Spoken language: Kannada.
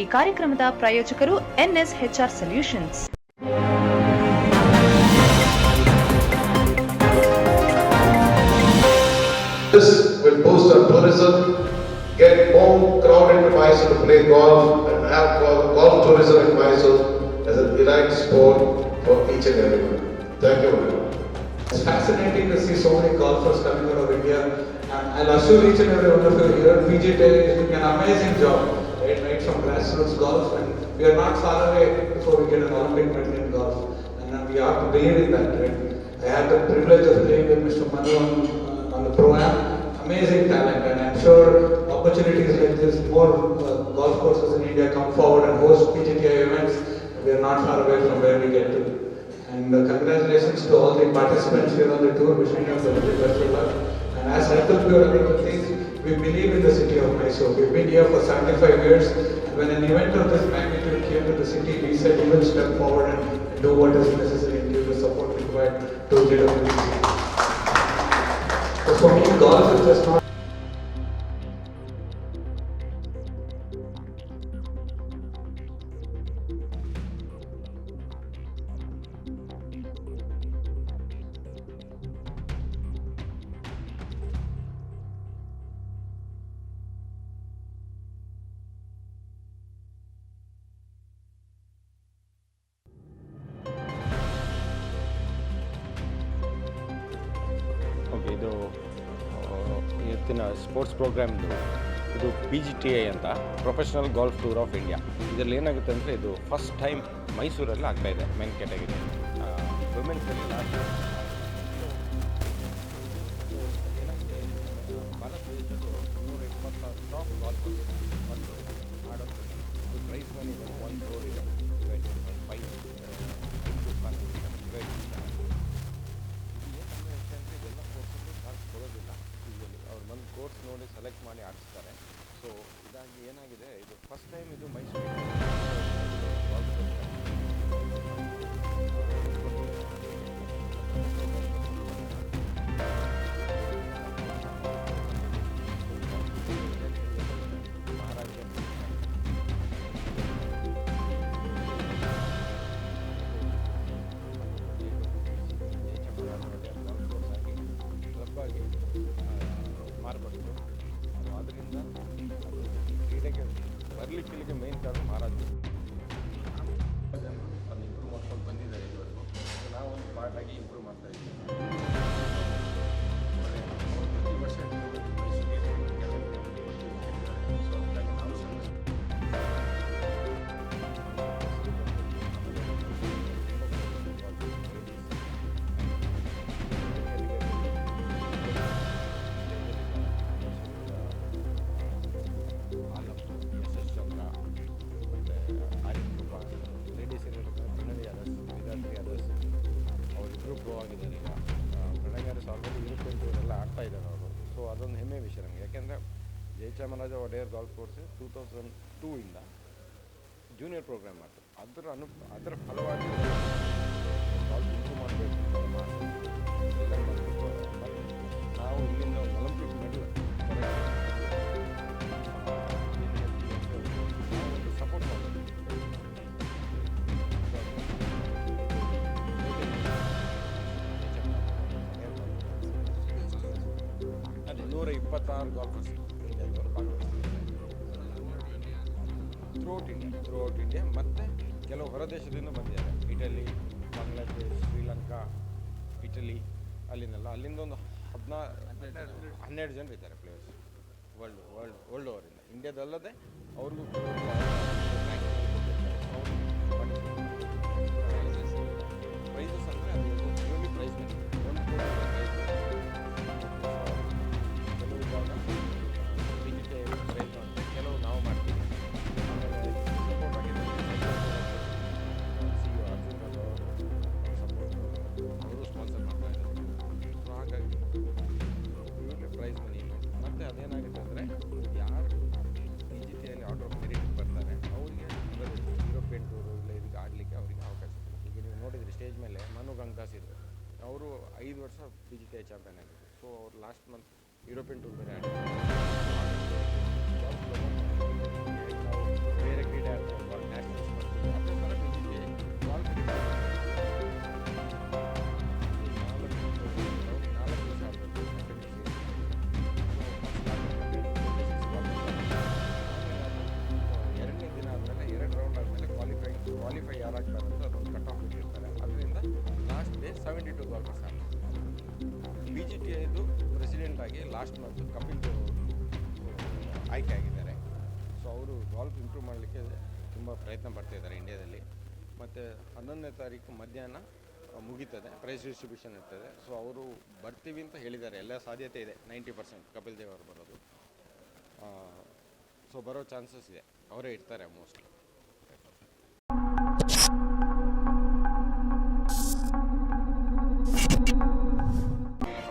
ಈ ಕಾರ್ಯಕ್ರಮದ ಪ್ರಾಯೋಜಕರು NSHR solutions This will boost our tourism, get more crowd into Mysore to play golf, and have golf golf tourism in Mysore as an elite sport for each and everyone. Thank you very much. It's fascinating to see so many golfers coming out of India. And I'll assure each and every one of you here, PGT is doing an amazing job, right, right from Grassroots golf. And we are not far away before we get an Olympic medal in golf. And we have to believe in that? I had the privilege of playing with Mr. Manu on, uh, on the pro-am. Amazing talent. And I'm sure opportunities like this, more uh, golf courses in India come forward and host PGTI events. We are not far away from where we get to. And uh, congratulations to all the participants here on the tour, wishing them the very best of luck. And as I told you earlier, things, we believe in the city of Mysore. We've been here for 75 years. When an event of this magnitude came to the city, we said we will step forward and do what is necessary and give the support required to JWC. So for me, golf is just not okay, ಇದು ಇವತ್ತಿನ ಸ್ಪೋರ್ಟ್ಸ್ ಪ್ರೋಗ್ರಾಮ್ದು ಇದು. ಪಿ ಜಿ ಟಿ ಐ ಅಂತ professional golf tour of India ಇದರಲ್ಲಿ ಏನಾಗುತ್ತೆ ಅಂದರೆ ಇದು ಫಸ್ಟ್ ಟೈಮ್ ಮೈಸೂರಲ್ಲಿ ಆಗ್ತಾ ಇದೆ ಮೆನ್ ಕ್ಯಾಟಗರಿ ವುಮೆನ್ಸಲ್ಲಿ ಲಾಸ್ಟ್ ಭಾರತ ಟಾಪ್ ಮತ್ತು ಆಡೋದು ಪ್ರೈಸ್ ಮನಿ ಸೊ ಇದಾಗಿ ಏನಾಗಿದೆ? ಇದು ಫಸ್ಟ್ ಟೈಮ್ ಇದು ಮೈಸೂರು ಕ್ಲಬ್ಬಾಗಿ ನಾವು ಒಂದು ಪ್ರಣಯ್ ಆಲ್ರೆಡಿ ಇರುತ್ತೆ ಅಂತ ಆಗ್ತಾ ಇದ್ದಾರೆ ಅವರು. ಸೊ ಅದೊಂದು ಹೆಮ್ಮೆ ವಿಷಯ ನಮಗೆ. ಯಾಕೆಂದರೆ Jayachamaraja Wodeyar golf course two thousand two ಇಂದ ಜೂನಿಯರ್ ಪ್ರೋಗ್ರಾಮ್ ಮಾಡ್ತಾರೆ. ಅದರ ಅನು ಅದರ ಫಲವಾಗಿ ಇಪ್ಪತ್ತಾರು ಗಾಲ್ಫರ್ಸ್ ಇಂಡಿಯಾದವರು ಭಾಗವಹಿಸ್ತಿದ್ದಾರೆ ಥ್ರೂಔಟ್ ಇಂಡಿಯಾ ಇಂಡಿಯಾ ಮತ್ತು ಕೆಲವು ಹೊರದೇಶದಿಂದ ಬಂದಿದ್ದಾರೆ. ಇಟಲಿ ಬಾಂಗ್ಲಾದೇಶ್ ಶ್ರೀಲಂಕಾ ಇಟಲಿ ಅಲ್ಲಿನೆಲ್ಲ. ಅಲ್ಲಿಂದ ಒಂದು ಹದಿನಾ ಹನ್ನೆರಡು ಜನ ಇದ್ದಾರೆ ಪ್ಲೇಯರ್ಸ್ ವರ್ಲ್ಡ್ ವರ್ಲ್ಡ್ ವರ್ಲ್ಡ್ ಓವರಿಂದ ಇಂಡಿಯಾದಲ್ಲದೆ ಅವ್ರಿಗೂ ಸ್ಟೇಜ್ ಮೇಲೆ ಮನು ಗಂಗದಾಸ್ ಇದ್ರು. ಅವರು ಐದು ವರ್ಷ B G T I champion ಆಗಿದ್ರು. ಸೊ ಅವ್ರು ಲಾಸ್ಟ್ ಮಂತ್ ಯುರೋಪಿಯನ್ ಟೂರ್ ಬೇರೆ ಆಡಿದ್ರು ಬೇರೆ ಕ್ರೀಡೆ ಆಡ್ತಾರೆ. Ball national seventy two golfers ಆಡ್ತಾರೆ ಬಿ ಜೆ ಪಿ ಐದು ಪ್ರೆಸಿಡೆಂಟ್ ಆಗಿ ಲಾಸ್ಟ್ ಮಂತ್ ಕಪಿಲ್ ದೇವ್ ಆಯ್ಕೆ ಆಗಿದ್ದಾರೆ. ಸೊ ಅವರು ಗಾಲ್ಫ್ ಇಂಪ್ರೂವ್ ಮಾಡಲಿಕ್ಕೆ ತುಂಬ ಪ್ರಯತ್ನ ಪಡ್ತಿದ್ದಾರೆ ಇಂಡಿಯಾದಲ್ಲಿ ಮತ್ತು ಹನ್ನೊಂದನೇ ತಾರೀಕು ಮಧ್ಯಾಹ್ನ ಮುಗೀತದೆ ಪ್ರೈಸ್ ಡಿಸ್ಟ್ರಿಬ್ಯೂಷನ್ ಇರ್ತದೆ. ಸೊ ಅವರು ಬರ್ತೀವಿ ಅಂತ ಹೇಳಿದ್ದಾರೆ. ಎಲ್ಲ ಸಾಧ್ಯತೆ ಇದೆ ನೈಂಟಿ ಪರ್ಸೆಂಟ್ ಕಪಿಲ್ ದೇವ್ ಅವರು ಬರೋದು. ಸೊ ಬರೋ ಚಾನ್ಸಸ್ ಇದೆ. ಅವರೇ ಇರ್ತಾರೆ ಮೋಸ್ಟ್ಲಿ